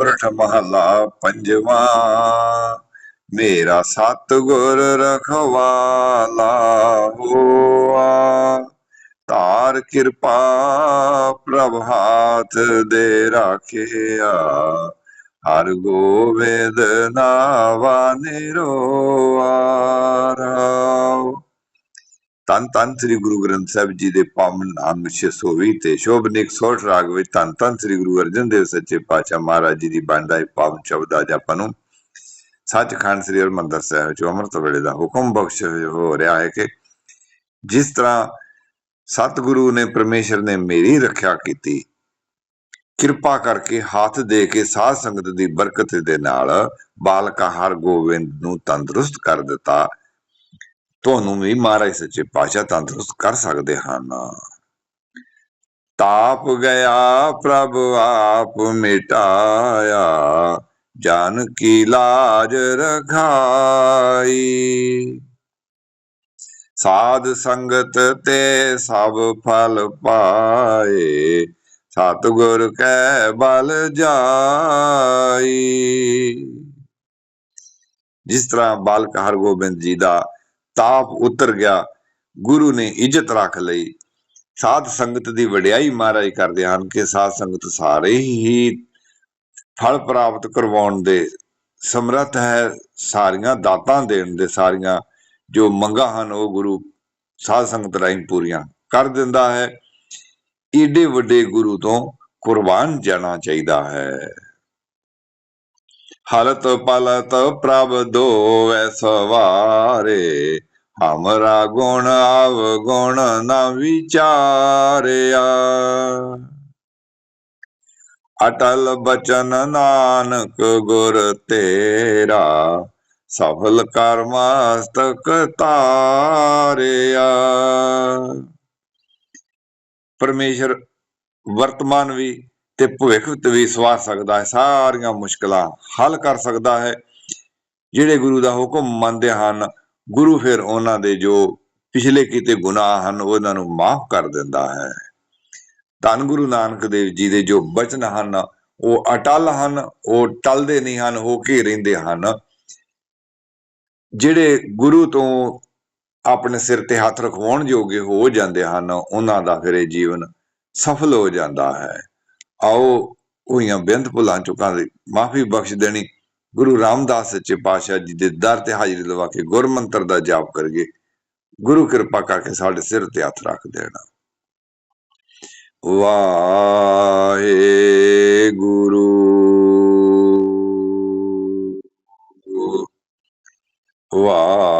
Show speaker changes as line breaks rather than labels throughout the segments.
ਉਰਠ ਮਹਲਾ ਪੰਜਵਾ। ਮੇਰਾ ਸਤਿਗੁਰ ਰਖਵਾਲਾ ਹੋਆ। ਤਾਰ ਕਿਰਪਾ ਪ੍ਰਭਾਤ ਦੇ ਰਾਖਿਆ। ਹਰ ਗੋਬਿੰਦ ਨਾਵਾ ਨਿਰੋਆ ਰਾਉ ਤਨ ਤਨ ਸ੍ਰੀ ਗੁਰੂ ਗ੍ਰੰਥ ਸਾਹਿਬ ਜੀ ਦੇ ਪਾਵਨ ਅੰਗ 620 ਤੇ ਸ਼ੋਭਨਿਕ ਸੋਠ ਰਾਗ ਵਿੱਚ ਤਨ ਤਨ ਸ੍ਰੀ ਗੁਰੂ ਅਰਜਨ ਦੇਵ ਸੱਚੇ ਪਾਤਸ਼ਾਹ ਮਹਾਰਾਜ ਜੀ ਦੀ ਬਾਣੀ ਦਾ ਪਾਵਨ ਸ਼ਬਦ ਅੱਜ ਆਪਾਂ ਨੂੰ ਸੱਚਖੰਡ ਸ੍ਰੀ ਹਰਿਮੰਦਰ ਸਾਹਿਬ ਚ ਅੰਮ੍ਰਿਤ ਵੇਲੇ ਦਾ ਹੁਕਮ ਬਖਸ਼ ਹੋ ਰਿਹਾ ਹੈ ਕਿ ਜਿਸ ਤਰ੍ਹਾਂ ਸਤਿਗੁਰੂ ਨੇ ਪਰਮੇਸ਼ਰ ਨੇ ਮੇਰੀ ਰੱਖਿਆ ਕੀਤੀ, ਕਿਰਪਾ ਕਰਕੇ ਹੱਥ ਦੇ ਕੇ ਸਾਧ ਸੰਗਤ ਦੀ ਬਰਕਤ ਦੇ ਨਾਲ ਬਾਲਕਾ ਹਰ ਗੋਬਿੰਦ ਨੂੰ ਤੰਦਰੁਸਤ ਕਰ ਦਿੱਤਾ ਤੁਹਾਨੂੰ ਵੀ ਮਹਾਰਾਜ ਸੱਚੇ ਪਾਤਸ਼ਾਹ ਤੰਦਰੁਸਤ ਕਰ ਸਕਦੇ ਹਨ। ਤਾਪ ਗਿਆ, ਪ੍ਰਭ ਆਪ ਮਿਟਾਇਆ, ਜਨ ਕੀ ਲਾਜ ਰਖਾਈ। ਸਾਧ ਸੰਗਤ ਤੇ ਸਭ ਫਲ ਪਾਏ, ਸਤਿਗੁਰ ਕੈ ਬਲ ਜਾਈ। ਜਿਸ ਤਰ੍ਹਾਂ ਬਾਲਕ ਹਰਗੋਬਿੰਦ ਜੀ ਦਾ ਤਾਪ ਉਤਰ ਗਿਆ। ਗੁਰੂ ਨੇ ਇੱਜ਼ਤ ਰੱਖ ਲਈ। ਸਾਧ ਸੰਗਤ ਦੀ ਵਡਿਆਈ ਮਹਾਰਾਜ ਕਰਦੇ ਹਨ ਕਿ ਸਾਧ ਸੰਗਤ ਸਾਰੇ ਹੀ ਫਲ ਪ੍ਰਾਪਤ ਕਰਵਾਉਣ ਦੇ ਸਮਰੱਥ ਹੈ। ਸਾਰੀਆਂ ਦਾਤਾਂ ਦੇਣ ਦੇ ਸਾਰੀਆਂ ਜੋ ਮੰਗਾਂ ਹਨ, ਉਹ ਗੁਰੂ ਸਾਧ ਸੰਗਤ ਰਾਹੀਂ ਪੂਰੀਆਂ ਕਰ ਦਿੰਦਾ ਹੈ। ਏਡੇ ਵੱਡੇ ਗੁਰੂ ਤੋਂ ਕੁਰਬਾਨ ਜਾਣਾ ਚਾਹੀਦਾ ਹੈ। ਹਲਤ ਪਲਤ ਪ੍ਰਭ ਦੋਵੈ ਸਵਾਰੇ ਹਮਰਾ ਗੁਣ ਆਵ ਗੁਣ ਨਾ ਵਿਚਾਰਿਆ। ਅਟਲ ਬਚਨ ਨਾਨਕ ਗੁਰ ਤੇਰਾ, ਸਫਲ ਕਰ ਮਸਤਕ ਤਾਰਿਆ। ਪਰਮੇਸ਼ਰ ਵਰਤਮਾਨ ਵੀ ਤੇ ਭਵਿੱਖ ਵੀ ਸਵਾਰ ਸਕਦਾ ਹੈ, ਸਾਰੀਆਂ ਮੁਸ਼ਕਲਾਂ ਹੱਲ ਕਰ ਸਕਦਾ ਹੈ। ਜਿਹੜੇ ਗੁਰੂ ਦਾ ਹੁਕਮ ਮੰਨਦੇ ਹਨ ਗੁਰੂ ਫਿਰ ਉਹਨਾਂ ਦੇ ਜੋ ਪਿਛਲੇ ਕੀਤੇ ਗੁਨਾਹ ਹਨ, ਉਹਨਾਂ ਨੂੰ ਮਾਫ ਕਰ ਦਿੰਦਾ ਹੈ। ਧੰਨ ਗੁਰੂ ਨਾਨਕ ਦੇਵ ਜੀ ਦੇ ਜੋ ਬਚਨ ਹਨ, ਉਹ ਅਟਲ ਹਨ, ਉਹ ਟਲਦੇ ਨਹੀਂ ਹਨ ਹੋ ਕੇ ਰਹਿੰਦੇ ਹਨ। ਜਿਹੜੇ ਗੁਰੂ ਤੋਂ ਆਪਣੇ ਸਿਰ ਤੇ ਹੱਥ ਰਖਵਾਉਣ ਜੋਗੇ ਹੋ ਜਾਂਦੇ ਹਨ, ਉਹਨਾਂ ਦਾ ਫਿਰ ਇਹ ਜੀਵਨ ਸਫਲ ਹੋ ਜਾਂਦਾ ਹੈ। ਆਓ ਉਹੀਆਂ ਬੇਅੰਤ ਭੁੱਲਾਂ ਚੁੱਕਾਂ ਦੀ ਮਾਫੀ ਬਖਸ਼ ਦੇਣੀ ਗੁਰੂ ਰਾਮਦਾਸ ਸੱਚੇ ਪਾਤਸ਼ਾਹ ਜੀ ਦੇ ਦਰ ਤੇ ਹਾਜ਼ਰੀ ਲਵਾ ਕੇ ਗੁਰਮੰਤਰ ਦਾ ਜਾਪ ਕਰੀਏ, ਗੁਰੂ ਕਿਰਪਾ ਕਰਕੇ ਸਾਡੇ ਸਿਰ ਤੇ ਹੱਥ ਰੱਖ ਦੇਣਾ। ਵਾਹਿਗੁਰੂ। ਵਾਹਿਗੁਰੂ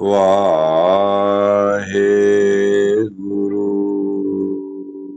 哇。